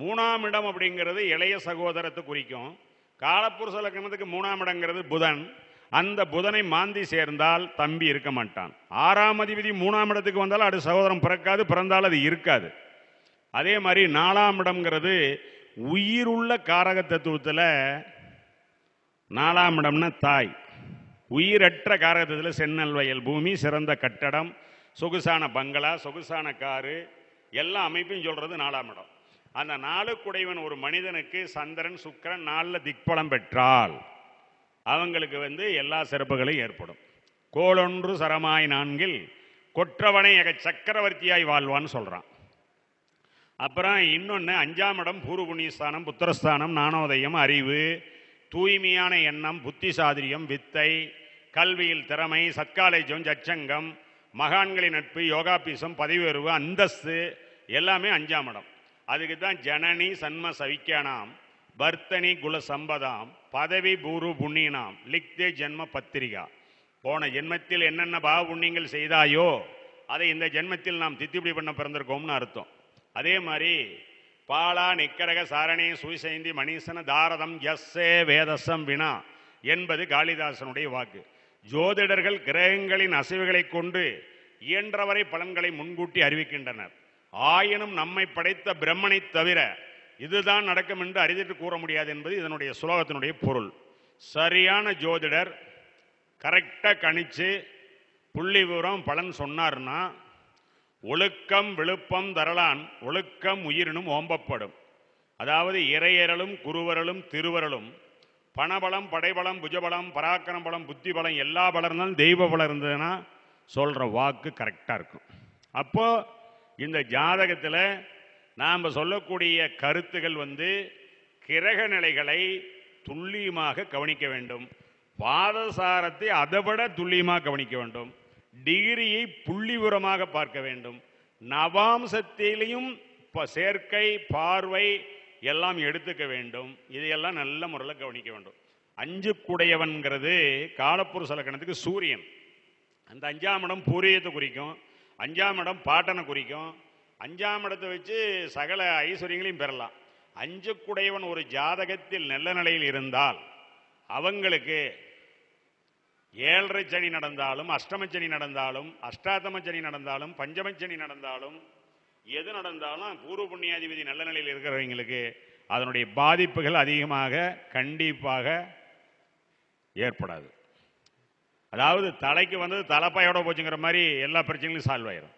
மூணாம் இடம் அப்படிங்கிறது இளைய சகோதரத்தை குறிக்கும். காலப்புருஷ லக்கணத்துக்கு மூணாம் இடங்கிறது புதன். அந்த புதனை மாந்தி சேர்ந்தால் தம்பி இருக்க மாட்டான். ஆறாம் அதிபதி மூணாம் இடத்துக்கு வந்தால் அது சகோதரம் பிறக்காது பிறந்தால் அது இருக்காது. அதே மாதிரி நாலாம் இடம்ங்கிறது உயிருள்ள காரக தத்துவத்தில் நாலாம் இடம்னா தாய். உயிரற்ற காரகத்தில் சென்னல் வயல் பூமி சிறந்த கட்டடம் சொகுசான பங்களா சொகுசான காரு எல்லா அமைப்பையும் சொல்கிறது நாலாம் இடம். அந்த நாளுக்குடையவன் ஒரு மனிதனுக்கு சந்திரன் சுக்கிரன் நாளில் திக்பலம் பெற்றால் அவங்களுக்கு வந்து எல்லா சிறப்புகளும் ஏற்படும். கோளொன்று சரமாய் நான்கில் கொற்றவனை எக சக்கரவர்த்தியாய் வாழ்வான்னு சொல்கிறான் அப்புறம் இன்னொன்று அஞ்சாம் இடம் பூர்வ புண்ணியஸ்தானம் புத்திரஸ்தானம் நாணோதயம் அறிவு தூய்மையான எண்ணம் புத்தி சாதிரியம் வித்தை கல்வியில் திறமை சத்காலேஜம் ஜச்சங்கம் மகான்களின் நட்பு யோகாபீசம் பதவி உயர்வு அந்தஸ்து எல்லாமே அஞ்சாம் இடம். அதுக்கு தான் ஜனனி சன்ம சவிக்கானாம் பர்த்தனி குல சம்பதாம் பதவி பூரு புண்ணியனாம் லிக்தே ஜென்ம பத்திரிகா. போன ஜென்மத்தில் என்னென்ன பாவ புண்ணியங்கள் செய்தாயோ அதை இந்த ஜென்மத்தில் நாம் தித்திப்படி பண்ண பிறந்திருக்கோம்னு அர்த்தம். அதே மாதிரி பாலா நிக்கரக சாரணே சுயசைந்தி மணீசன தாரதம் எஸ்ஸே வேதசம் வினா என்பது காளிதாசனுடைய வாக்கு. ஜோதிடர்கள் கிரகங்களின் அசைவுகளை கொண்டு இயன்றவரை பலன்களை முன்கூட்டி அறிவிக்கின்றனர். ஆயினும் நம்மை படைத்த பிரம்மனை தவிர இதுதான் நடக்கும் என்று அறிதிட்டு கூற முடியாது என்பது இதனுடைய சுலோகத்தினுடைய பொருள். சரியான ஜோதிடர் கரெக்டாக கணிச்சு புள்ளி விவரம் பலன் சொன்னார்னா ஒழுக்கம் விழுப்பம் தரலான் ஒழுக்கம் உயிரினும் ஓம்பப்படும். அதாவது இறையரலும் குருவரலும் திருவரலும் பணபலம் படைபலம் புஜபலம் பராக்கிரம் பலம் புத்தி பலம் எல்லா பலம் இருந்தாலும் தெய்வ பலம் இருந்ததுன்னா சொல்கிற வாக்கு கரெக்டாக இருக்கும். அப்போது இந்த ஜாதகத்தில் நாம் சொல்லக்கூடிய கருத்துகள் வந்து கிரக நிலைகளை துல்லியமாக கவனிக்க வேண்டும். பாதசாரத்தை அதைவிட துல்லியமாக கவனிக்க வேண்டும். டிகிரியை புள்ளிவிவரமாக பார்க்க வேண்டும். நவாம்சத்திலையும் இப்போ சேர்க்கை பார்வை எல்லாம் எடுத்துக்க வேண்டும். இதையெல்லாம் நல்ல முறையில் கவனிக்க வேண்டும். அஞ்சு குடையவன்கிறது காலப்புருஷ லக்கணத்துக்கு சூரியன். அந்த அஞ்சாம் இடம் பூரியத்தை குறிக்கும். அஞ்சாம் இடம் பாட்டனை குறிக்கும். அஞ்சாம் இடத்தை வச்சு சகல ஐஸ்வர்யங்களையும் பெறலாம். அஞ்சு குடையவன் ஒரு ஜாதகத்தில் நல்ல நிலையில் இருந்தால் அவங்களுக்கு ஏழரை சனி நடந்தாலும் அஷ்டமச்சனி நடந்தாலும் அஷ்டாத்தமச்சனி நடந்தாலும் பஞ்சம சனி நடந்தாலும் எது நடந்தாலும் பூர்வ புண்ணியாதிபதி நல்ல நிலையில் இருக்கிறவங்களுக்கு அதனுடைய பாதிப்புகள் அதிகமாக கண்டிப்பாக ஏற்படாது. அதாவது தலைக்கு வந்தது தலைப்பாயோட போச்சுங்கிற மாதிரி எல்லா பிரச்சனைகளும் சால்வ் ஆயிரும்.